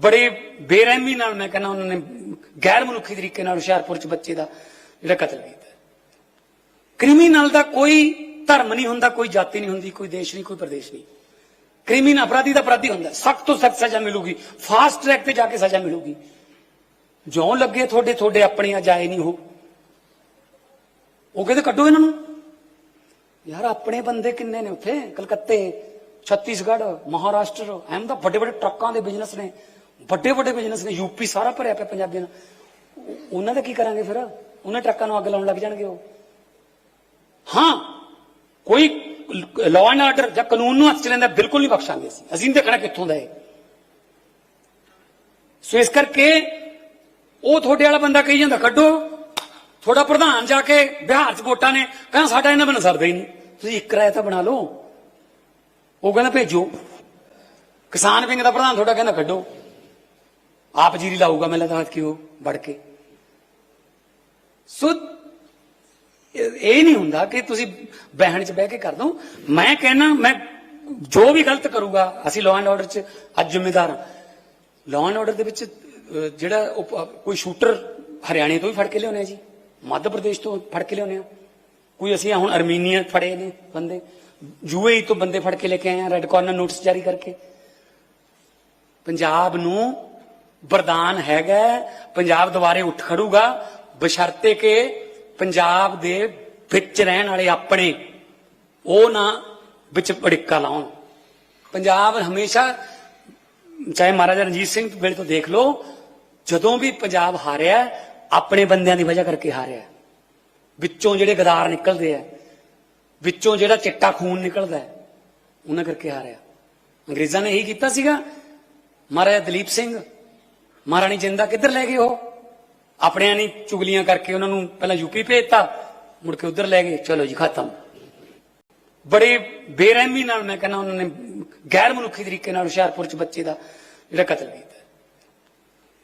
ਬੜੇ ਬੇਰਹਿਮੀ ਨਾਲ ਮੈਂ ਕਹਿੰਦਾ ਉਹਨਾਂ ਨੇ ਗੈਰ ਮਨੁੱਖੀ ਤਰੀਕੇ ਨਾਲ ਹੁਸ਼ਿਆਰਪੁਰ ਚ ਬੱਚੇ ਦਾ ਜਿਹੜਾ ਕਤਲ ਕੀਤਾ। ਕ੍ਰਿਮੀਨਲ ਦਾ ਕੋਈ ਧਰਮ ਨਹੀਂ ਹੁੰਦਾ, ਕੋਈ ਜਾਤੀ ਨਹੀਂ ਹੁੰਦੀ, ਕੋਈ ਦੇਸ਼ ਨਹੀਂ, ਕੋਈ ਪ੍ਰਦੇਸ਼ ਨਹੀਂ। ਕ੍ਰਿਮੀਨਲ ਅਪਰਾਧੀ ਦਾ ਅਪਰਾਧੀ ਹੁੰਦਾ। ਸਖਤ ਤੋਂ ਸਖਤ ਸਜ਼ਾ ਮਿਲੂਗੀ। ਫਾਸਟ ਟਰੈਕ ਤੇ ਜਾ ਕੇ ਸਜ਼ਾ ਮਿਲੂਗੀ। ਜਿਉਂ ਲੱਗੇ ਤੁਹਾਡੇ ਤੁਹਾਡੇ ਆਪਣੇ ਆ, ਜਾਏ ਨਹੀਂ ਹੋ ਉਹ ਕਹਿੰਦੇ ਕੱਢੋ ਇਹਨਾਂ ਨੂੰ। ਯਾਰ ਆਪਣੇ ਬੰਦੇ ਕਿੰਨੇ ਨੇ ਉੱਥੇ? ਕਲਕੱਤੇ, ਛੱਤੀਸਗੜ੍ਹ, ਮਹਾਰਾਸ਼ਟਰ ਐਮ ਦਾ ਵੱਡੇ ਵੱਡੇ ਟਰੱਕਾਂ ਦੇ ਬਿਜ਼ਨਸ ਨੇ। ਵੱਡੇ ਵੱਡੇ ਬਿਜ਼ਨਸ ਨੇ ਯੂਪੀ ਸਾਰਾ ਭਰਿਆ ਪਿਆ ਪੰਜਾਬੀਆਂ ਨਾਲ। ਉਹਨਾਂ ਦਾ ਕੀ ਕਰਾਂਗੇ ਫਿਰ? ਉਹਨਾਂ ਟਰੱਕਾਂ ਨੂੰ ਅੱਗ ਲਾਉਣ ਲੱਗ ਜਾਣਗੇ ਉਹ। ਹਾਂ, ਕੋਈ ਲਾਅ ਐਂਡ ਆਰਡਰ ਜਾਂ ਕਾਨੂੰਨ ਨੂੰ ਹੱਥ ਚ ਲੈਂਦਾ ਬਿਲਕੁਲ ਨਹੀਂ ਬਖਸ਼ਾਂਗੇ ਅਸੀਂ। ਅਸੀਂ ਨਹੀਂ ਦੇਖਣਾ ਕਿੱਥੋਂ ਦਾ ਹੈ ਸੋ ਇਸ ਕਰਕੇ ਉਹ ਤੁਹਾਡੇ ਵਾਲਾ ਬੰਦਾ ਕਹੀ ਜਾਂਦਾ, ਕੱਢੋ। ਤੁਹਾਡਾ ਪ੍ਰਧਾਨ ਜਾ ਕੇ ਬਿਹਾਰ ਚ ਵੋਟਾਂ ਨੇ, ਕਹਿੰਦਾ ਸਾਡਾ ਇਹਨਾਂ ਬਿਨਾਂ ਸਰਦਾ ਹੀ ਨਹੀਂ। ਤੁਸੀਂ ਇੱਕ ਰਾਇ ਤਾਂ ਬਣਾ ਲਓ। ਉਹ ਕਹਿੰਦਾ ਭੇਜੋ। ਕਿਸਾਨ ਵਿੰਗ ਦਾ ਪ੍ਰਧਾਨ ਤੁਹਾਡਾ ਕਹਿੰਦਾ ਕੱਢੋ। ਆਪ ਜੀਰੀ ਲਾਊਗਾ ਮੈਂ ਲਦਾ ਕਿਉਂ ਵੜ ਕੇ? ਸੋ ਇਹ ਨਹੀਂ ਹੁੰਦਾ ਕਿ ਤੁਸੀਂ ਬਹਿਣ 'ਚ ਬਹਿ ਕੇ ਕਰ ਦੋ। ਮੈਂ ਕਹਿਣਾ, ਮੈਂ ਜੋ ਵੀ ਗਲਤ ਕਰੂਗਾ, ਅਸੀਂ ਲਾਅ ਐਂਡ ਆਰਡਰ 'ਚ ਅੱਜ ਜ਼ਿੰਮੇਦਾਰ ਹਾਂ। ਲਾਅ ਐਂਡ ਆਰਡਰ ਦੇ ਵਿੱਚ ਜਿਹੜਾ ਉਹ ਕੋਈ ਸ਼ੂਟਰ ਹਰਿਆਣੇ ਤੋਂ ਵੀ ਫੜ ਕੇ ਲਿਆਉਣੇ ਆ ਜੀ, ਮੱਧ ਪ੍ਰਦੇਸ਼ ਤੋਂ ਫੜ ਕੇ ਲਿਆਉਣੇ ਆ। ਕੋਈ ਅਸੀਂ ਹੁਣ ਅਰਮੀਨੀਆ ਫੜੇ ਨੇ ਬੰਦੇ ਯੂਏਈ ਤੋਂ ਬੰਦੇ ਫੜ ਕੇ ਲੈ ਕੇ ਆਏ ਆ ਰੈੱਡ ਕਾਰਨਰ ਨੋਟਿਸ ਜਾਰੀ ਕਰਕੇ। ਪੰਜਾਬ ਨੂੰ ਵਰਦਾਨ ਹੈਗਾ ਪੰਜਾਬ ਦੁਬਾਰੇ ਉੱਠ ਖੜੂਗਾ। ਬਸ਼ਰਤੇ ਕਿ ਪੰਜਾਬ ਦੇ ਵਿੱਚ ਰਹਿਣ ਵਾਲੇ ਆਪਣੇ, ਉਹ ਨਾ ਵਿੱਚ ਪੜਿੱਕਾ ਲਾਉਣ। ਪੰਜਾਬ ਹਮੇਸ਼ਾ, ਚਾਹੇ ਮਹਾਰਾਜਾ ਰਣਜੀਤ ਸਿੰਘ ਵੇਲੇ ਤੋਂ ਦੇਖ ਲਓ, ਜਦੋਂ ਵੀ ਪੰਜਾਬ ਹਾਰਿਆ, ਆਪਣੇ ਬੰਦਿਆਂ ਦੀ ਵਜ੍ਹਾ ਕਰਕੇ ਹਾਰਿਆ। ਵਿੱਚੋਂ ਜਿਹੜੇ ਗਦਾਰ ਨਿਕਲਦੇ ਆ, ਵਿੱਚੋਂ ਜਿਹੜਾ ਚਿੱਟਾ ਖੂਨ ਨਿਕਲਦਾ ਉਹਨਾਂ ਕਰਕੇ ਹਾਰਿਆ। ਅੰਗਰੇਜ਼ਾਂ ਨੇ ਇਹੀ ਕੀਤਾ ਸੀਗਾ। ਮਹਾਰਾਜਾ ਦਲੀਪ ਸਿੰਘ ਮਹਾਰਾਣੀ ਜਿੰਦਾ ਕਿੱਧਰ ਲੈ ਗਏ ਉਹ? ਆਪਣਿਆਂ ਨੇ ਚੁਗਲੀਆਂ ਕਰਕੇ ਉਹਨਾਂ ਨੂੰ ਪਹਿਲਾਂ ਯੂਪੀ ਭੇਜਤਾ, ਮੁੜ ਕੇ ਉਧਰ ਲੈ ਗਏ। ਚਲੋ ਜੀ, ਖਤਮ। ਬੜੇ ਬੇਰਹਿਮੀ ਨਾਲ ਮੈਂ ਕਹਿੰਦਾ ਉਹਨਾਂ ਨੇ ਗੈਰ ਮਨੁੱਖੀ ਤਰੀਕੇ ਨਾਲ ਹੁਸ਼ਿਆਰਪੁਰ ਚ ਬੱਚੇ ਦਾ ਜਿਹੜਾ ਕਤਲ ਕੀਤਾ।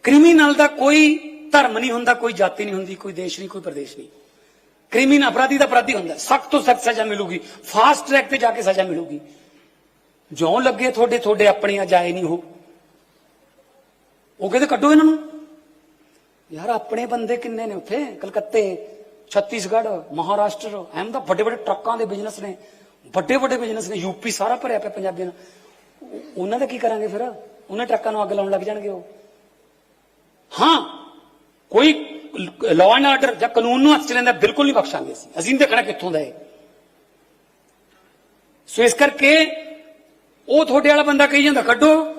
ਕ੍ਰਿਮੀਨਲ ਦਾ ਕੋਈ ਧਰਮ ਨਹੀਂ ਹੁੰਦਾ, ਕੋਈ ਜਾਤੀ ਨਹੀਂ ਹੁੰਦੀ, ਕੋਈ ਦੇਸ਼ ਨਹੀਂ, ਕੋਈ ਪ੍ਰਦੇਸ਼ ਨਹੀਂ। ਕ੍ਰਿਮੀਨਲ ਅਪਰਾਧੀ ਦਾ ਅਪਰਾਧੀ ਹੁੰਦਾ। ਸਖਤ ਤੋਂ ਸਖਤ ਸਜ਼ਾ ਮਿਲੂਗੀ। ਫਾਸਟ ਟਰੈਕ ਤੇ ਜਾ ਕੇ ਸਜ਼ਾ ਮਿਲੂਗੀ। ਜਿਉਂ ਲੱਗੇ ਤੁਹਾਡੇ ਤੁਹਾਡੇ ਆਪਣੇ ਆ ਜਾਏ ਨਹੀਂ ਹੋ ਉਹ ਕਹਿੰਦੇ ਕੱਢੋ ਇਹਨਾਂ ਨੂੰ। ਯਾਰ, ਆਪਣੇ ਬੰਦੇ ਕਿੰਨੇ ਨੇ ਉੱਥੇ? ਕਲਕੱਤੇ, ਛੱਤੀਸਗੜ੍ਹ, ਮਹਾਰਾਸ਼ਟਰ ਐਮ ਦਾ ਵੱਡੇ ਵੱਡੇ ਟਰੱਕਾਂ ਦੇ ਬਿਜ਼ਨਸ ਨੇ। ਵੱਡੇ ਵੱਡੇ ਬਿਜ਼ਨਸ ਨੇ। ਯੂਪੀ ਸਾਰਾ ਭਰਿਆ ਪਿਆ ਪੰਜਾਬੀਆਂ ਨਾਲ। ਉਹਨਾਂ ਦਾ ਕੀ ਕਰਾਂਗੇ ਫਿਰ? ਉਹਨਾਂ ਟਰੱਕਾਂ ਨੂੰ ਅੱਗ ਲਾਉਣ ਲੱਗ ਜਾਣਗੇ ਉਹ। ਹਾਂ, ਕੋਈ ਲਾਅ ਐਂਡ ਆਰਡਰ ਜਾਂ ਕਾਨੂੰਨ ਨੂੰ ਹੱਥ ਚ ਲੈਂਦਾ ਬਿਲਕੁਲ ਨਹੀਂ ਬਖਸ਼ਾਂਗੇ ਅਸੀਂ। ਅਸੀਂ ਨਹੀਂ ਦੇਖਣਾ ਕਿੱਥੋਂ ਦਾ ਹੈ ਸੋ ਇਸ ਕਰਕੇ ਉਹ ਤੁਹਾਡੇ ਵਾਲਾ ਬੰਦਾ ਕਹੀ ਜਾਂਦਾ, ਕੱਢੋ।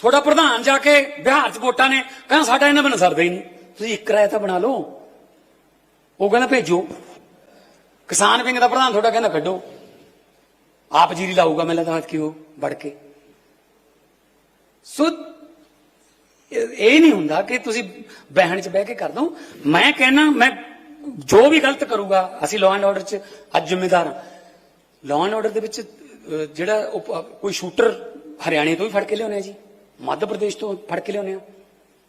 ਤੁਹਾਡਾ ਪ੍ਰਧਾਨ ਜਾ ਕੇ ਬਿਹਾਰ ਚ ਵੋਟਾਂ ਨੇ, ਕਹਿੰਦਾ ਸਾਡਾ ਇਹਨਾਂ ਬਿਨਾਂ ਸਰਦਾ ਹੀ ਨਹੀਂ। ਤੁਸੀਂ ਇੱਕ ਰਾਇ ਤਾਂ ਬਣਾ ਲਓ। ਉਹ ਕਹਿੰਦਾ ਭੇਜੋ। ਕਿਸਾਨ ਵਿੰਗ ਦਾ ਪ੍ਰਧਾਨ ਤੁਹਾਡਾ ਕਹਿੰਦਾ ਕੱਢੋ। ਆਪ ਜੀਰੀ ਲਾਊਗਾ ਮੈਂ ਲਦਾ ਕਿਉਂ ਵੜ ਕੇ? ਸੋ, ਇਹ ਨਹੀਂ ਹੁੰਦਾ ਕਿ ਤੁਸੀਂ ਬਹਿਣ 'ਚ ਬਹਿ ਕੇ ਕਰ ਦੋ। ਮੈਂ ਕਹਿਣਾ ਮੈਂ ਜੋ ਵੀ ਗਲਤ ਕਰੂਗਾ, ਅਸੀਂ ਲਾਅ ਐਂਡ ਆਰਡਰ 'ਚ ਅੱਜ ਜ਼ਿੰਮੇਦਾਰ ਹਾਂ। ਲਾਅ ਐਂਡ ਆਰਡਰ ਦੇ ਵਿੱਚ ਜਿਹੜਾ ਉਹ ਕੋਈ ਸ਼ੂਟਰ ਹਰਿਆਣੇ ਤੋਂ ਵੀ ਫੜ ਕੇ ਲਿਆਉਣੇ ਆ ਜੀ। ਮੱਧ ਪ੍ਰਦੇਸ਼ ਤੋਂ ਫੜ ਕੇ ਲਿਆਉਣੇ ਆ।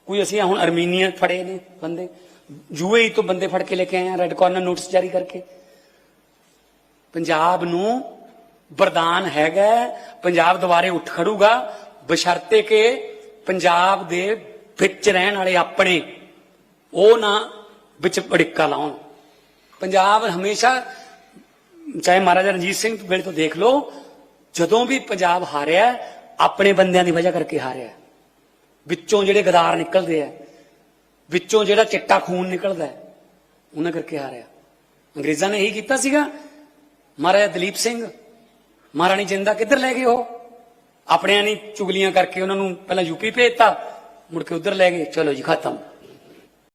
ਕੋਈ ਅਸੀਂ ਹੁਣ ਅਰਮੀਨੀਆ ਫੜੇ ਨੇ ਬੰਦੇ। ਯੂਏਈ ਤੋਂ ਬੰਦੇ ਫੜ ਕੇ ਲੈ ਕੇ ਆਏ ਆ ਰੈੱਡ ਕਾਰਨਰ ਨੋਟਿਸ ਜਾਰੀ ਕਰਕੇ। ਪੰਜਾਬ ਨੂੰ ਵਰਦਾਨ ਹੈਗਾ ਪੰਜਾਬ ਦੁਬਾਰੇ ਉੱਠ ਖੜੂਗਾ, ਬਸ਼ਰਤੇ ਕਿ ਪੰਜਾਬ ਦੇ ਵਿੱਚ ਰਹਿਣ ਵਾਲੇ ਆਪਣੇ, ਉਹ ਨਾ ਵਿੱਚ ਪੜਿੱਕਾ ਲਾਉਣ। ਪੰਜਾਬ ਹਮੇਸ਼ਾ, ਚਾਹੇ ਮਹਾਰਾਜਾ ਰਣਜੀਤ ਸਿੰਘ ਵੇਲੇ ਤੋਂ ਦੇਖ ਲਓ, ਜਦੋਂ ਵੀ ਪੰਜਾਬ ਹਾਰਿਆ ਆਪਣੇ ਬੰਦਿਆਂ ਦੀ ਵਜ੍ਹਾ ਕਰਕੇ ਹਾਰਿਆ ਵਿੱਚੋਂ ਜਿਹੜੇ ਗਦਾਰ ਨਿਕਲਦੇ ਆ ਵਿੱਚੋਂ ਜਿਹੜਾ ਚਿੱਟਾ ਖੂਨ ਨਿਕਲਦਾ ਉਹਨਾਂ ਕਰਕੇ ਹਾਰਿਆ ਅੰਗਰੇਜ਼ਾਂ ਨੇ ਇਹੀ ਕੀਤਾ ਸੀਗਾ ਮਹਾਰਾਜਾ ਦਲੀਪ ਸਿੰਘ, ਮਹਾਰਾਣੀ ਜਿੰਦਾ ਕਿੱਧਰ ਲੈ ਗਏ ਉਹ? ਆਪਣਿਆਂ ਨੇ ਚੁਗਲੀਆਂ ਕਰਕੇ ਉਹਨਾਂ ਨੂੰ ਪਹਿਲਾਂ ਯੂਪੀ ਭੇਜਤਾ, ਮੁੜ ਕੇ ਉਧਰ ਲੈ ਗਏ। ਚਲੋ ਜੀ, ਖਤਮ।